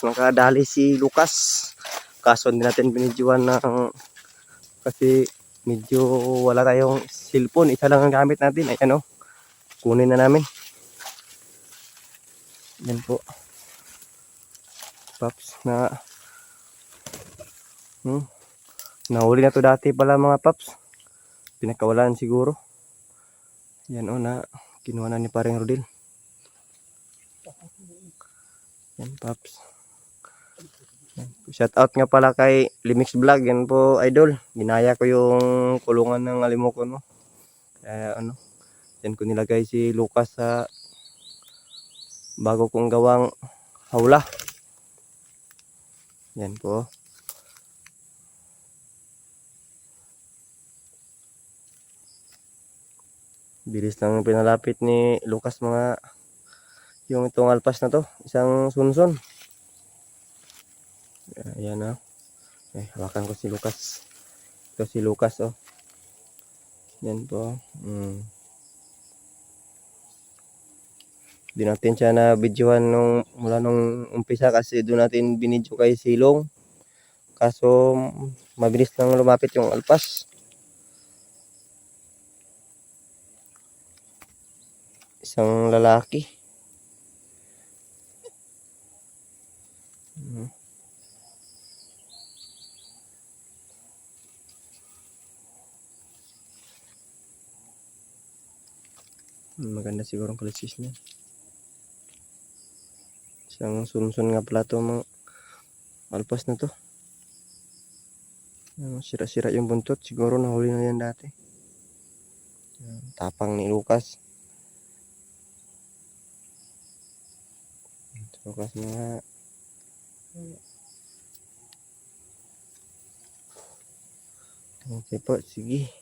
Alpas. Nakadali si Lucas. Kaso hindi natin binidyoan ng kasi medyo wala tayong cellphone. Isa lang ang gamit natin. Ayan o. Kunin na namin. Yan po. Paps na hmm, nahuli na to dati pala mga paps. Pinakawalan siguro. Yan o na kinuha na ni paring Rodil. Yan paps. Shout out nga pala kay Limix Vlog. Yan po idol. Ginaya ko yung kulungan ng alimokon mo. Kaya ano. Yan ko nilagay si Lucas sa bago kong gawang hawla. Yan po. Bilis lang pinalapit ni Lucas mga yung itong alpas na to. Isang sunson. Ayan na. Eh, hawakan ko si Lucas. Ito si Lucas oh. Yan po. Mm. Di natin siya na videohan nung mula nung umpisa kasi doon natin binidyo kay Silong. Kaso mabilis lang lumapit yung alpas. Isang lalaki. Mm. Maganda siguro ang kalisis niya. Isang sunsun nga pala to mga alpas na to. Ano, Sira-sira yung buntot. Siguro nahuli na yan dati. Tapang ni Lucas. Lucas mga Okay po, sige.